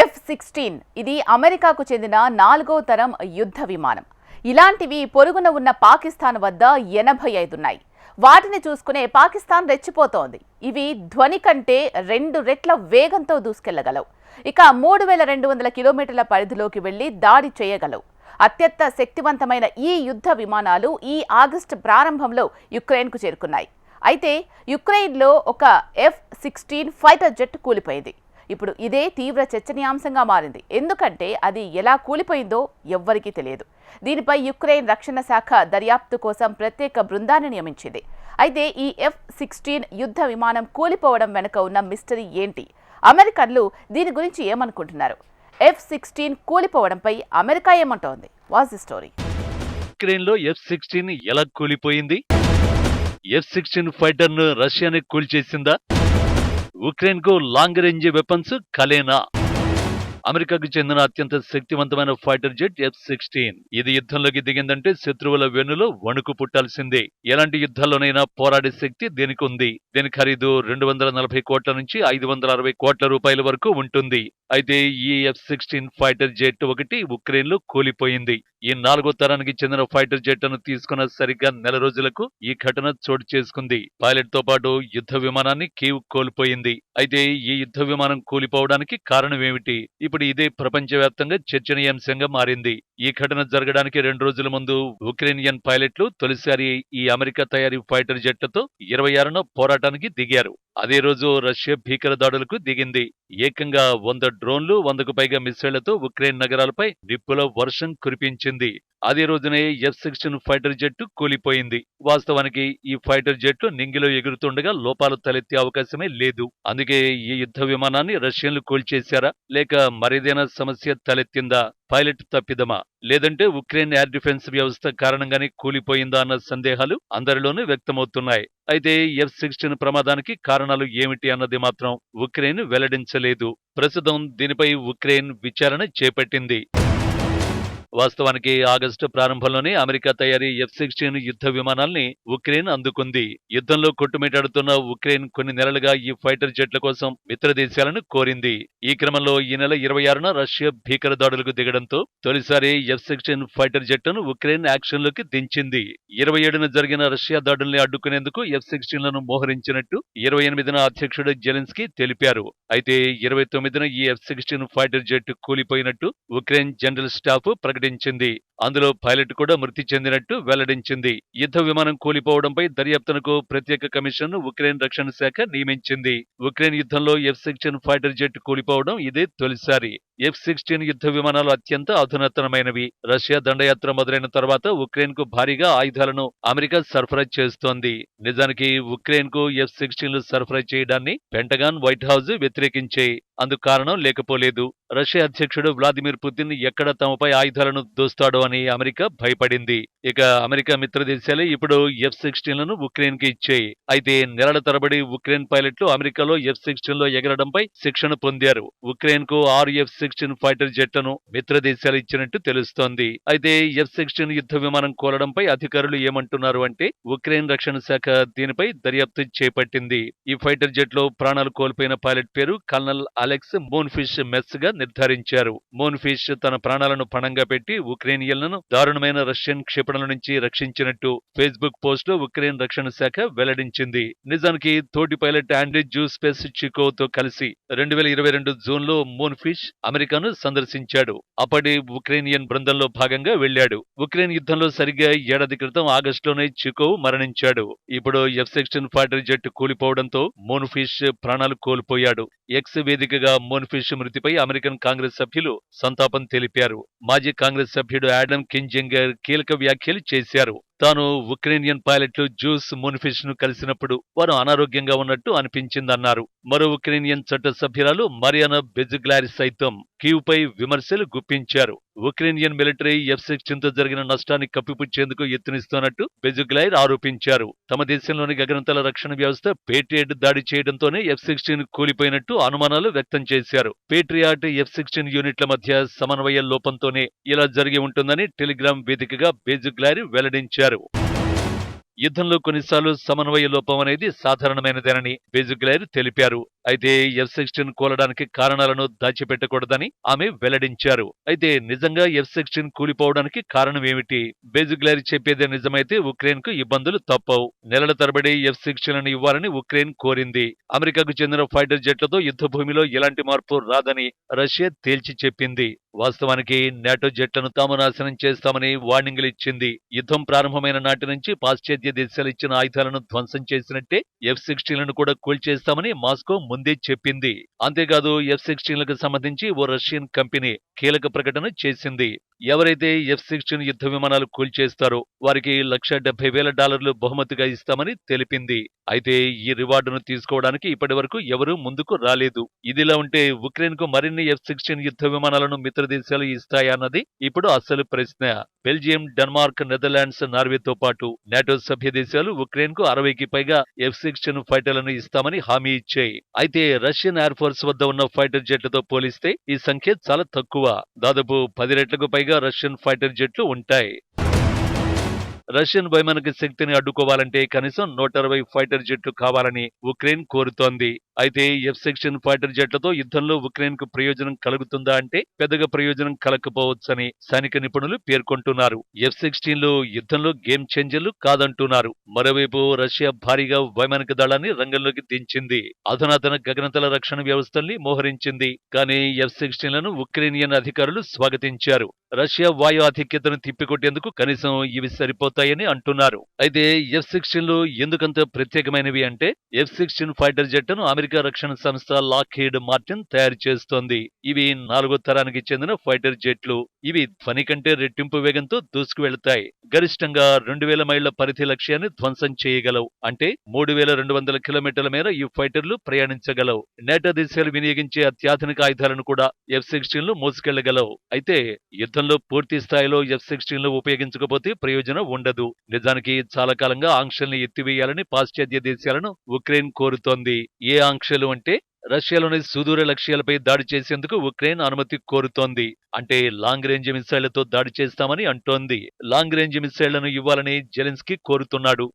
F sixteen ఇది అమెరికాకు చెందిన నాలుగో తరం యుద్ధ విమానం. ఇలాంటివి పొరుగున ఉన్న పాకిస్తాన్ వద్ద ఎనభై ఐదున్నాయి. వాటిని చూసుకునే పాకిస్తాన్ రెచ్చిపోతోంది. ఇవి ధ్వని కంటే రెండు రెట్ల వేగంతో దూసుకెళ్ళగలవు. ఇక మూడు వేల రెండు వందల కిలోమీటర్ల పరిధిలోకి వెళ్ళి దాడి చేయగలవు. అత్యంత శక్తివంతమైన ఈ యుద్ధ విమానాలు ఈ ఆగస్టు ప్రారంభంలో యుక్రెయిన్కు చేరుకున్నాయి. అయితే యుక్రెయిన్లో ఒక ఎఫ్ సిక్స్టీన్ ఫైటర్ జెట్ కూలిపోయింది. ఇప్పుడు ఇదే తీవ్ర చర్చనీయాంశంగా మారింది. ఎందుకంటే అది ఎలా కూలిపోయిందో ఎవ్వరికీ తెలియదు. దీనిపై యుక్రెయిన్ రక్షణ శాఖ దర్యాప్తు కోసం ప్రత్యేక బృందాన్ని నియమించింది. అయితే ఈ ఎఫ్ సిక్స్టీన్ యుద్ధ విమానం కూలిపోవడం వెనుక ఉన్న మిస్టరీ ఏంటి? అమెరికన్లు దీని గురించి ఏమనుకుంటున్నారు? ఎఫ్ సిక్స్టీన్ కూలిపోవడంపై America ఏమంటోంది? Was the story. యుక్రెయిన్లో F sixteen ఎలా కూలిపోయింది? ఎఫ్ సిక్స్టీన్ ఫైటర్ను రష్యాని కూల్చేసిందా? ఉక్రెయిన్కు లాంగ్ రేంజ్ వెపన్స్ కలేనా. అమెరికాకు చెందిన అత్యంత శక్తివంతమైన ఫైటర్ జెట్ ఎఫ్ సిక్స్టీన్. ఇది యుద్ధంలోకి దిగిందంటే శత్రువుల వెన్నులో వణుకు పుట్టాల్సిందే. ఎలాంటి యుద్ధాల్లోనైనా పోరాడే శక్తి దీనికి ఉంది దీని ఖరీదు రెండు వందల నలభై కోట్ల నుంచి ఐదు వందల అరవై కోట్ల రూపాయల వరకు ఉంటుంది. అయితే ఈ ఎఫ్ సిక్స్టీన్ ఫైటర్ జెట్ ఒకటి ఉక్రెయిన్లో కూలిపోయింది. ఈ నాలుగో తరానికి చెందిన ఫైటర్ జెట్ను తీసుకున్న సరిగ్గా నెల రోజులకు ఈ ఘటన చోటు చేసుకుంది. పైలట్తో పాటు యుద్ధ విమానాన్ని కీవ్ కోల్పోయింది. అయితే ఈ యుద్ధ విమానం కూలిపోవడానికి కారణం ఏమిటి ఇప్పుడు ఇదే ప్రపంచవ్యాప్తంగా చర్చనీయాంశంగా మారింది. ఈ ఘటన జరగడానికి రెండు రోజుల ముందు ఉక్రేనియన్ పైలట్లు తొలిసారి ఈ అమెరికా తయారీ ఫైటర్ జెట్లతో ఇరవై ఆరున పోరాటానికి దిగారు. అదే రోజు రష్యా భీకర దాడులకు దిగింది. ఏకంగా వంద డ్రోన్లు వందకు పైగా మిసైళ్ళతో ఉక్రెయిన్ నగరాలపై నిప్పుల వర్షం కురిపించింది. అదే రోజునే ఎఫ్ సిక్స్టీన్ ఫైటర్ జెట్ కూలిపోయింది. వాస్తవానికి ఈ ఫైటర్ జెట్లు నింగిలో ఎగురుతుండగా లోపాలు తలెత్తే అవకాశమే లేదు. అందుకే ఈ యుద్ధ విమానాన్ని రష్యన్లు కూల్చేశారా? లేక మరేదైనా సమస్య తలెత్తిందా? పైలట్ తప్పిదమా? లేదంటే ఉక్రెయిన్ ఎయిర్ డిఫెన్స్ వ్యవస్థ కారణంగానే కూలిపోయిందా అన్న సందేహాలు అందరిలోనూ వ్యక్తమవుతున్నాయి. అయితే ఎఫ్ సిక్స్టీన్ ప్రమాదానికి కారణాలు ఏమిటి అన్నది మాత్రం ఉక్రెయిన్ వెల్లడించలేదు. ప్రస్తుతం దీనిపై ఉక్రెయిన్ విచారణ చేపట్టింది. వాస్తవానికి ఆగస్టు ప్రారంభంలోనే అమెరికా తయారీ ఎఫ్ సిక్స్టీన్ యుద్ధ విమానాల్ని ఉక్రెయిన్ అందుకుంది. యుద్ధంలో కొట్టుమిటాడుతున్న ఉక్రెయిన్ కొన్ని నెలలుగా ఈ ఫైటర్ జెట్ల కోసం మిత్ర దేశాలను కోరింది. ఈ క్రమంలో ఈ నెల ఇరవై ఆరున రష్యా భీకర దాడులకు దిగడంతో తొలిసారి ఎఫ్ సిక్స్టీన్ ఫైటర్ జెట్ను ఉక్రెయిన్ యాక్షన్లోకి దించింది. ఇరవై ఏడున జరిగిన రష్యా దాడుల్ని అడ్డుకునేందుకు ఎఫ్ సిక్స్టీన్లను మోహరించినట్టు ఇరవై ఎనిమిదిన అధ్యక్షుడు జెలెన్స్కీ తెలిపారు. అయితే ఇరవై తొమ్మిదిన ఈ ఎఫ్ సిక్స్టీన్ ఫైటర్ జెట్ కూలిపోయినట్టు ఉక్రెయిన్ జనరల్ స్టాఫ్ ప్రకటించింది. అందులో పైలట్ కూడా మృతి చెందినట్టు వెల్లడించింది. యుద్ధ విమానం కూలిపోవడంపై దర్యాప్తునకు ప్రత్యేక కమిషన్ ఉక్రెయిన్ రక్షణ శాఖ నియమించింది. ఉక్రెయిన్ యుద్ధంలో ఎఫ్ సిక్స్టీన్ ఫైటర్ జెట్ కూలిపోవడం ఇదే తొలిసారి. ఎఫ్ సిక్స్టీన్ యుద్ధ విమానాలు అత్యంత అధునాతనమైనవి. రష్యా దండయాత్ర మొదలైన తర్వాత ఉక్రెయిన్కు భారీగా ఆయుధాలను అమెరికా సరఫరా చేస్తోంది. నిజానికి ఉక్రెయిన్కు ఎఫ్ సిక్స్టీన్లు సరఫరా చేయడాన్ని పెంటగాన్ వైట్ హౌస్ వ్యతిరేకించే అందుకు కారణం లేకపోలేదు. రష్యా అధ్యక్షుడు వ్లాదిమిర్ పుతిన్ ఎక్కడ తమపై ఆయుధాలను దోస్తాడో అని అమెరికా భయపడింది. ఇక అమెరికా మిత్ర దేశాలే ఇప్పుడు ఎఫ్ సిక్స్టీన్లను ఉక్రెయిన్కి ఇచ్చాయి. అయితే నెలల తరబడి ఉక్రెయిన్ పైలట్లు అమెరికాలో ఎఫ్ సిక్స్టీన్లో ఎగరడంపై శిక్షణ పొందారు. ఉక్రెయిన్కు ఆరు ఎఫ్ సిక్స్టీన్ ఫైటర్ జెట్లను మిత్ర దేశాలు ఇచ్చినట్టు తెలుస్తోంది. అయితే ఎఫ్ సిక్స్టీన్ యుద్ధ విమానం కోలడంపై అధికారులు ఏమంటున్నారు అంటే ఉక్రెయిన్ రక్షణ శాఖ దీనిపై దర్యాప్తు చేపట్టింది. ఈ ఫైటర్ జెట్లో ప్రాణాలు కోల్పోయిన పైలట్ పేరు కల్నల్ అలెక్స్ మోన్ఫిష్ మెస్గా నిర్ధారించారు. మోన్ఫిష్ తన ప్రాణాలను పణంగా పెట్టి ఉక్రెయినియన్లను దారుణమైన రష్యన్ క్షిపణుల నుంచి రక్షించినట్టు ఫేస్బుక్ పోస్ట్లో ఉక్రెయిన్ రక్షణ శాఖ వెల్లడించింది. నిజానికి తోటి పైలట్ ఆండ్రీ జూస్పెస్ చికో తో కలిసి రెండు వేల ఇరవై రెండు జూన్లో మోన్ఫిష్ అమెరికాను సందర్శించాడు. అప్పటి ఉక్రెయినియన్ బృందంలో భాగంగా వెళ్ళాడు ఉక్రెయిన్ యుద్ధంలో సరిగ్గా ఏడాది క్రితం ఆగస్టులోనే చికోవ్ మరణించాడు. ఇప్పుడు ఎఫ్ సిక్స్టీన్ ఫైటర్ జెట్ కూలిపోవడంతో మోన్ఫిష్ ప్రాణాలు కోల్పోయాడు. ఎక్స్ వేదికగా మోన్ఫిష్ మృతిపై అమెరికన్ కాంగ్రెస్ సభ్యులు సంతాపం తెలిపారు. మాజీ కాంగ్రెస్ సభ్యుడు యాడమ్ కింజింగర్ కీలక వ్యాఖ్యలు చేశారు. తాను ఉక్రేనియన్ పైలట్లు జూస్ మున్ఫిష్ను కలిసినప్పుడు వారు అనారోగ్యంగా ఉన్నట్టు అనిపించిందన్నారు. మరో ఉక్రేనియన్ చట్ట సభ్యురాలు మరియానా బెజుగ్లారి సైతం కీవ్పై విమర్శలు గుప్పించారు. ఉక్రేనియన్ మిలిటరీ ఎఫ్ సిక్స్టీన్తో జరిగిన నష్టాన్ని కప్పిపుచ్చేందుకు యత్నిస్తున్నట్టు బెజుగ్లైర్ ఆరోపించారు. తమ దేశంలోని గగనతల రక్షణ వ్యవస్థ పేట్రియాట్ దాడి చేయడంతోనే ఎఫ్ సిక్స్టీన్ కూలిపోయినట్టు అనుమానాలు వ్యక్తం చేశారు. పేట్రియాట్ ఎఫ్ సిక్స్టీన్ యూనిట్ల మధ్య సమన్వయ లోపంతోనే ఇలా జరిగి ఉంటుందని టెలిగ్రామ్ వేదికగా బెజుగ్లారి వెల్లడించారు. cargo. యుద్ధంలో కొన్నిసార్లు సమన్వయ లోపం అనేది సాధారణమైనదేనని బేజుగ్లైర్ తెలిపారు. అయితే ఎఫ్ సిక్స్టీన్ కూలడానికి కారణాలను దాచిపెట్టకూడదని ఆమె వెల్లడించారు. అయితే నిజంగా ఎఫ్ సిక్స్టీన్ కూలిపోవడానికి కారణం ఏమిటి? బేజుగ్లైర్ చెప్పేదే నిజమైతే ఉక్రెయిన్కు ఇబ్బందులు తప్పవు. నెలల తరబడి ఎఫ్ సిక్స్టీన్లను ఇవ్వాలని ఉక్రెయిన్ కోరింది. అమెరికాకు చెందిన ఫైటర్ జెట్లతో యుద్ధ భూమిలో ఎలాంటి మార్పు రాదని రష్యా తేల్చి చెప్పింది. వాస్తవానికి నాటో జెట్లను తాము నాశనం చేస్తామని వార్నింగ్లు ఇచ్చింది. యుద్ధం ప్రారంభమైన నాటి నుంచి పాశ్చాత్య దేశాలు ఇచ్చిన ఆయుధాలను ధ్వంసం చేసినట్టే ఎఫ్ సిక్స్టీన్లను కూడా కూల్చేస్తామని మాస్కో ముందే చెప్పింది. అంతేకాదు ఎఫ్ సిక్స్టీన్లకు సంబంధించి ఓ రష్యన్ కంపెనీ కీలక ప్రకటన చేసింది. ఎవరైతే ఎఫ్ సిక్స్టీన్ యుద్ధ విమానాలు కూల్చేస్తారో వారికి లక్ష డెబ్బై వేల డాలర్లు బహుమతిగా ఇస్తామని తెలిపింది. అయితే ఈ రివార్డును తీసుకోవడానికి ఇప్పటి వరకు ఎవరూ ముందుకు రాలేదు. ఇదిలా ఉంటే ఉక్రెయిన్కు మరిన్ని ఎఫ్ సిక్స్టీన్ యుద్ధ విమానాలను మిత్ర దేశాలు ఇస్తాయన్నది ఇప్పుడు అసలు ప్రశ్న. బెల్జియం డెన్మార్క్ నెదర్లాండ్స్ నార్వేతో పాటు నాటో సభ్య దేశాలు ఉక్రెయిన్కు అరవైకి పైగా ఎఫ్ సిక్స్టీన్ ఫైటర్లను ఇస్తామని హామీ ఇచ్చాయి. అయితే రష్యన్ ఎయిర్ ఫోర్స్ వద్ద ఉన్న ఫైటర్ జెట్లతో పోలిస్తే ఈ సంఖ్య చాలా తక్కువ. దాదాపు పది రెట్లకు పైగా రష్యన్ ఫైటర్ జెట్లు ఉంటాయి. రష్యన్ వైమానిక శక్తిని అడ్డుకోవాలంటే కనీసం నూట అరవై ఫైటర్ జెట్లు కావాలని ఉక్రెయిన్ కోరుతోంది. అయితే ఎఫ్ సెక్షన్ ఫైటర్ జెట్లతో యుద్ధంలో ఉక్రెయిన్కు ప్రయోజనం కలుగుతుందా అంటే పెద్దగా ప్రయోజనం కలగకపోవచ్చని సైనిక నిపుణులు పేర్కొంటున్నారు. ఎఫ్ సిక్స్టీన్లు యుద్ధంలో గేమ్ చేంజర్లు కాదంటున్నారు. మరోవైపు రష్యా భారీగా వైమానిక దళాన్ని రంగంలోకి దించింది. అధునాతన గగనతల రక్షణ వ్యవస్థల్ని మోహరించింది. కానీ ఎఫ్ సిక్స్టీన్లను ఉక్రెయినియన్ అధికారులు స్వాగతించారు. రష్యా వాయు ఆధిక్యతను తిప్పికొట్టేందుకు కనీసం ఇవి సరిపోతాయని అంటున్నారు. అయితే ఎఫ్ సిక్స్టీన్లు ఎందుకంత ప్రత్యేకమైనవి అంటే ఎఫ్ సిక్స్టీన్ ఫైటర్ జెట్ను అమెరికా రక్షణ సంస్థ లాక్హీడ్ మార్టిన్ తయారు చేస్తోంది. ఇవి నాలుగో తరానికి చెందిన ఫైటర్ జెట్లు. ఇవి ధ్వని కంటే రెట్టింపు వేగంతో దూసుకు వెళతాయి గరిష్టంగా రెండు వేల మైళ్ళ పరిధి లక్ష్యాన్ని ధ్వంసం చేయగలవు. అంటే మూడు వేల రెండు వందల కిలోమీటర్ల మేర ఈ ఫైటర్లు ప్రయాణించగలవు. నేటో దేశాలు వినియోగించే అత్యాధునిక ఆయుధాలను కూడా ఎఫ్ సిక్స్టీన్లు మోసుకెళ్ళగలవు. అయితే యుద్ధం యుద్ధంలో పూర్తి స్థాయిలో ఎఫ్ సిక్స్టీన్లు ఉపయోగించకపోతే ప్రయోజనం ఉండదు. నిజానికి చాలా కాలంగా ఆంక్షల్ని ఎత్తివేయాలని పాశ్చాత్య దేశాలను ఉక్రెయిన్ కోరుతోంది. ఏ ఆంక్షలు అంటే రష్యాలోని సుదూర లక్ష్యాలపై దాడి చేసేందుకు ఉక్రెయిన్ అనుమతి కోరుతోంది. అంటే లాంగ్ రేంజ్ మిసైళ్ళతో దాడి చేస్తామని అంటోంది. లాంగ్ రేంజ్ మిసైళ్ళను ఇవ్వాలని జెలెన్స్కీ కోరుతున్నాడు.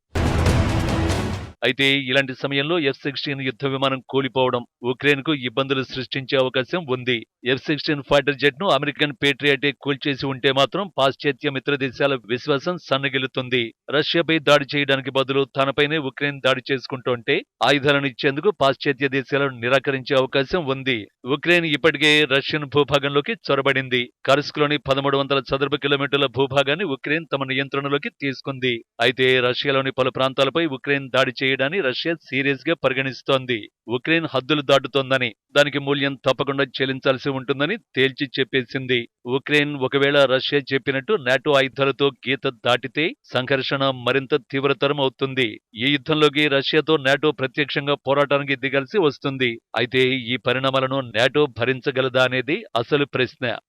అయితే ఇలాంటి సమయంలో ఎఫ్ సిక్స్టీన్ యుద్ధ విమానం కూలిపోవడం ఉక్రెయిన్కు ఇబ్బందులు సృష్టించే అవకాశం ఉంది. ఎఫ్ సిక్స్టీన్ ఫైటర్ జెట్ను అమెరికన్ పేట్రియాటే కూల్చేసి ఉంటే మాత్రం పాశ్చాత్య మిత్ర దేశాల విశ్వాసం సన్నగిలుతుంది రష్యాపై దాడి చేయడానికి బదులు తనపైనే ఉక్రెయిన్ దాడి చేసుకుంటుంటే ఆయుధాలను ఇచ్చేందుకు పాశ్చాత్య దేశాలను నిరాకరించే అవకాశం ఉంది. ఉక్రెయిన్ ఇప్పటికే రష్యన్ భూభాగంలోకి చొరబడింది. కర్స్క్లోని పదమూడు వందల చదరపు కిలోమీటర్ల భూభాగాన్ని ఉక్రెయిన్ తమ నియంత్రణలోకి తీసుకుంది. అయితే రష్యాలోని పలు ప్రాంతాలపై ఉక్రెయిన్ దాడి చేయడాన్ని రష్యా సీరియస్గా పరిగణిస్తోంది. ఉక్రెయిన్ హద్దులు దాటుతోందని దానికి మూల్యం తప్పకుండా చెల్లించాల్సి ఉంటుందని తేల్చి చెప్పేసింది. ఉక్రెయిన్ ఒకవేళ రష్యా చెప్పినట్టు నాటో ఆయుధాలతో గీత దాటితే సంఘర్షణ మరింత తీవ్రతరం అవుతుంది. ఈ యుద్ధంలోకి రష్యాతో నాటో ప్రత్యక్షంగా పోరాటానికి దిగాల్సి వస్తుంది. అయితే ఈ పరిణామాలను నాటో భరించగలదా అనేది అసలు ప్రశ్న.